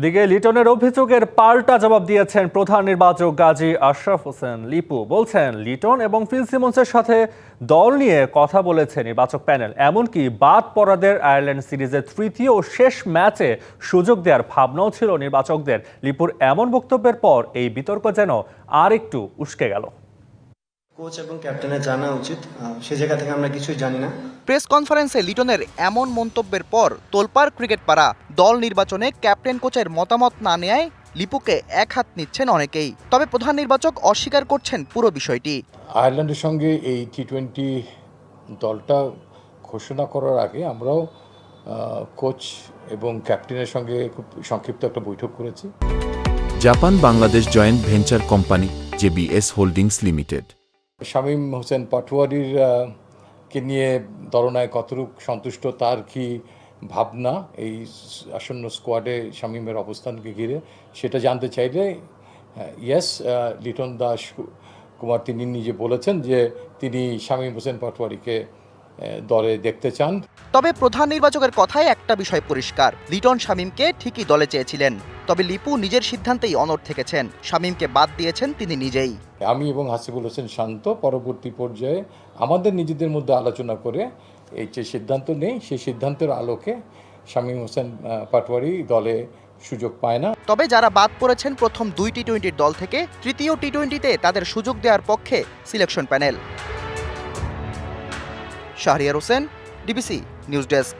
এদিকে লিটনের অভিযোগের পাল্টা জবাব দিয়েছেন প্রধান নির্বাচক গাজী আশরাফ হোসেন। লিপু বলছেন, লিটন এবং ফিল সিমন্সের সাথে দল নিয়ে কথা বলেছে নির্বাচক প্যানেল। এমনকি বাদ পড়াদের আয়ারল্যান্ড সিরিজের তৃতীয় ও শেষ ম্যাচে সুযোগ দেওয়ার ভাবনাও ছিল নির্বাচকদের। লিপুর এমন বক্তব্যের পর এই বিতর্ক যেন আর একটু উস্কে গেল। কোচ এবং ক্যাপ্টেনের জানা উচিত। সে জায়গা থেকে আমরা কিছুই জানি না। প্রেস কনফারেন্সে লিটনের এমন মন্তব্যের পর তোলপাড় ক্রিকেট পাড়া দল নির্বাচনে ক্যাপ্টেন কোচের মতামত না নেয় লিপুকে এক হাত নিচ্ছেন অনেকেই। তবে প্রধান নির্বাচক অস্বীকার করছেন পুরো বিষয়টি। আয়ারল্যান্ডের সঙ্গে এই টি টোয়েন্টি দলটা ঘোষণা করার আগে আমরাও কোচ এবং ক্যাপ্টেনের সঙ্গে খুব সংক্ষিপ্ত একটা বৈঠক করেছি। Japan Bangladesh joint venture company JBS holdings limited. Shamim Hossain পাটোয়ারির কে নিয়ে দলনায় কতটুক সন্তুষ্ট, তার কি ভাবনা? এই আসন্ন স্কোয়াডে শামীমের অবস্থানকে ঘিরে সেটা জানতে চাইলে ইয়েস লিটন দাস কুমার তিনি নিজে বলেছেন যে তিনি শামীম হোসেন পাটোয়ারিকে দলে দেখতে চান। তবে প্রধান নির্বাচকের কথায় একটা বিষয় পরিষ্কার। লিটন শামীমকে ঠিকই দলে চেয়েছিলেন। তবে লিপু নিজের সিদ্ধান্তেই অনড় থেকেছেন। শামীমকে বাদ দিয়েছেন তিনি নিজেই। আমি এবং হাসিবুল হোসেন শান্ত পরবর্তী পর্যায়ে আমাদের নিজেদের মধ্যে আলোচনা করে এই যে সিদ্ধান্ত নেই সেই সিদ্ধান্তের আলোকে শামীম হোসেন পাটওয়ারি দলে সুযোগ পায় না। তবে যারা বাদ পড়েছেন প্রথম দুই টি টোয়েন্টির দল থেকে তৃতীয় টি টোয়েন্টিতে তাদের সুযোগ দেওয়ার পক্ষে selection panel. Shahriar Hossain DBC news desk.